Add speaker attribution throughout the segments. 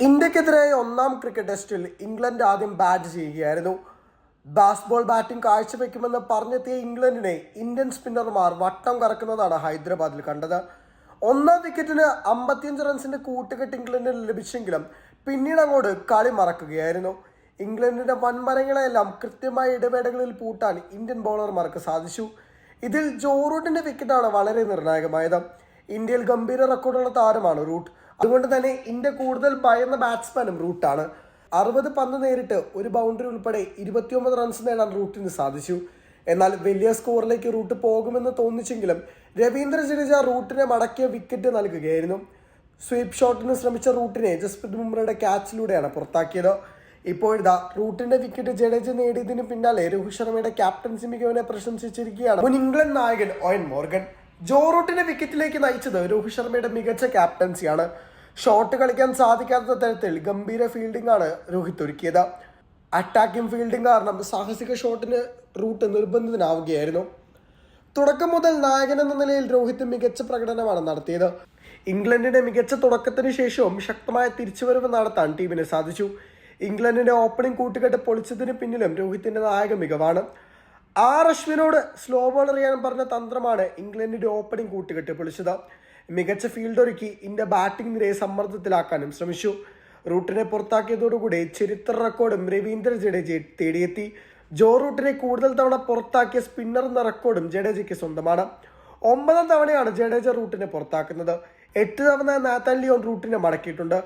Speaker 1: ഇന്ത്യക്കെതിരായ ഒന്നാം ക്രിക്കറ്റ് ടെസ്റ്റിൽ ഇംഗ്ലണ്ട് ആദ്യം ബാറ്റ് ചെയ്യുകയായിരുന്നു. ബാസ്ബോൾ ബാറ്റിംഗ് കാഴ്ചവെക്കുമെന്ന് പറഞ്ഞെത്തിയ ഇംഗ്ലണ്ടിനെ ഇന്ത്യൻ സ്പിന്നർമാർ വട്ടം കറക്കുന്നതാണ് ഹൈദരാബാദിൽ കണ്ടത്. ഒന്നാം വിക്കറ്റിന് അമ്പത്തിയഞ്ച് റൺസിന്റെ കൂട്ടുകെട്ട് ഇംഗ്ലണ്ടിന് ലഭിച്ചെങ്കിലും പിന്നീട് അങ്ങോട്ട് കളി മറക്കുകയായിരുന്നു. ഇംഗ്ലണ്ടിന്റെ വൻമരങ്ങളെല്ലാം കൃത്യമായ ഇടവേളകളിൽ പൂട്ടാൻ ഇന്ത്യൻ ബൗളർമാർക്ക് സാധിച്ചു. ഇതിൽ ജോറൂട്ടിന്റെ വിക്കറ്റാണ് വളരെ നിർണായകമായത്. ഇന്ത്യയിൽ ഗംഭീര റെക്കോർഡുള്ള താരമാണ് റൂട്ട്. അതുകൊണ്ട് തന്നെ ഇന്ത്യ കൂടുതൽ ഭയന്ന ബാറ്റ്സ്മാനും റൂട്ടാണ് അറുപത് പന്ത് നേരിട്ട് ഒരു ബൗണ്ടറി ഉൾപ്പെടെ ഇരുപത്തിയൊമ്പത് റൺസ് നേടാൻ റൂട്ടിന് സാധിച്ചു. എന്നാൽ വലിയ സ്കോറിലേക്ക് റൂട്ട് പോകുമെന്ന് തോന്നിച്ചെങ്കിലും രവീന്ദ്ര ജഡേജ റൂട്ടിനെ മടക്കിയ വിക്കറ്റ് നൽകുകയായിരുന്നു. സ്വീപ് ഷോട്ടിന് ശ്രമിച്ച റൂട്ടിനെ ജസ്പ്രീത് ബുംറയുടെ ക്യാച്ചിലൂടെയാണ് പുറത്താക്കിയത്. ഇപ്പോഴിതാ റൂട്ടിന്റെ വിക്കറ്റ് ജഡേജ നേടിയതിന് പിന്നാലെ രോഹിത് ശർമ്മയുടെ ക്യാപ്റ്റൻസി മികവിനെ പ്രശംസിച്ചിരിക്കുകയാണ് മുൻ ഇംഗ്ലണ്ട് നായകൻ ഓയൻ മോർഗൻ ജോ റൂട്ടിനെ വിക്കറ്റിലേക്ക് നയിച്ചത് രോഹിത് ശർമ്മയുടെ മികച്ച ക്യാപ്റ്റൻസിയാണ്. ഷോട്ട് കളിക്കാൻ സാധിക്കാത്ത തരത്തിൽ ഗംഭീര ഫീൽഡിംഗ് ആണ് രോഹിത് ഒരുക്കിയത്. അറ്റാക്കിംഗ് ഫീൽഡിംഗ് കാരണം സാഹസിക ഷോട്ടിന് റൂട്ട് നിർബന്ധിതനാവുകയായിരുന്നു. തുടക്കം മുതൽ നായകൻ എന്ന നിലയിൽ രോഹിത് മികച്ച പ്രകടനമാണ് നടത്തിയത്. ഇംഗ്ലണ്ടിന്റെ മികച്ച തുടക്കത്തിന് ശേഷവും ശക്തമായ തിരിച്ചുവരവ് നടത്താൻ ടീമിന് സാധിച്ചു. ഇംഗ്ലണ്ടിന്റെ ഓപ്പണിംഗ് കൂട്ടുകെട്ട് പൊളിച്ചതിന് പിന്നിലും രോഹിത്തിന്റെ നായക മികവാണ്. ആർ അശ്വിനോട് സ്ലോ ബോൾ എറിയാൻ പറഞ്ഞ തന്ത്രമാണ് ഇംഗ്ലണ്ടിന്റെ ഓപ്പണിംഗ് കൂട്ടുകെട്ട് പൊളിച്ചത്. മികച്ച ഫീൽഡ് ഒരുക്കി ഇന്ത്യ ബാറ്റിംഗ് നിരയെ സമ്മർദ്ദത്തിലാക്കാനും ശ്രമിച്ചു. റൂട്ടിനെ പുറത്താക്കിയതോടുകൂടി ചരിത്ര റെക്കോർഡും രവീന്ദ്ര ജഡേജയെ തേടിയെത്തി. ജോ റൂട്ടിനെ കൂടുതൽ തവണ പുറത്താക്കിയ സ്പിന്നർ എന്ന റെക്കോർഡും ജഡേജയ്ക്ക് സ്വന്തമാണ്. ഒമ്പതാം തവണയാണ് ജഡേജ റൂട്ടിനെ പുറത്താക്കുന്നത്. എട്ട് തവണ നാത്താൻ ലിയോൺ റൂട്ടിനെ മടക്കിയിട്ടുണ്ട്.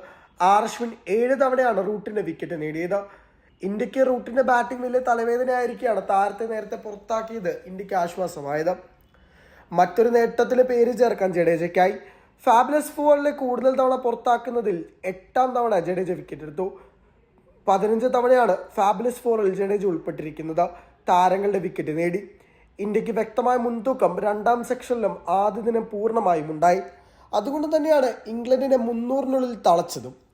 Speaker 1: ആർ അശ്വിൻ ഏഴ് തവണയാണ് റൂട്ടിന്റെ വിക്കറ്റ് നേടിയത്. ഇന്ത്യയ്ക്ക് റൂട്ടിന്റെ ബാറ്റിംഗ് വലിയ തലവേദനയായിരിക്കുകയാണ് താരത്തെ നേരത്തെ പുറത്താക്കിയത് ഇന്ത്യയ്ക്ക് ആശ്വാസമായത്. മറ്റൊരു നേട്ടത്തിന് പേര് ചേർക്കാൻ ജഡേജയ്ക്കായി. ഫാബ്ലസ് ഫോറിലെ കൂടുതൽ തവണ പുറത്താക്കുന്നതിൽ എട്ടാം തവണ ജഡേജ വിക്കറ്റ് എടുത്തു. പതിനഞ്ച് തവണയാണ് ഫാബ്ലസ് ഫോറിൽ ജഡേജ ഉൾപ്പെട്ടിരിക്കുന്നത്. താരങ്ങളുടെ വിക്കറ്റ് നേടി. ഇന്ത്യയ്ക്ക് വ്യക്തമായ മുൻതൂക്കം രണ്ടാം സെക്ഷനിലും ആദ്യ ദിനം പൂർണമായും ഉണ്ടായി. അതുകൊണ്ട് തന്നെയാണ് ഇംഗ്ലണ്ടിനെ മുന്നൂറിനുള്ളിൽ തളച്ചതും.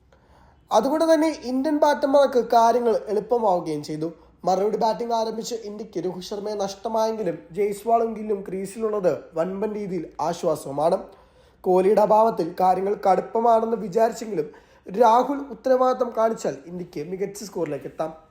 Speaker 1: അതുകൊണ്ട് തന്നെ ഇന്ത്യൻ ബാറ്റർമാർക്ക് കാര്യങ്ങൾ എളുപ്പമാവുകയും ചെയ്തു. മറുപടി ബാറ്റിംഗ് ആരംഭിച്ച് ഇന്ത്യയ്ക്ക് രോഹിത് ശർമ്മയെ നഷ്ടമായെങ്കിലും ജയ്സ്വാളും ഗില്ലും ക്രീസിലുള്ളത് വൻപൻ രീതിയിൽ ആശ്വാസവുമാണ്. കോഹ്ലിയുടെ അഭാവത്തിൽ കാര്യങ്ങൾ കടുപ്പമാണെന്ന് വിചാരിച്ചെങ്കിലും രാഹുൽ ഉത്തരവാദിത്തം കാണിച്ചാൽ ഇന്ത്യയ്ക്ക് മികച്ച സ്കോറിലേക്ക് എത്താം.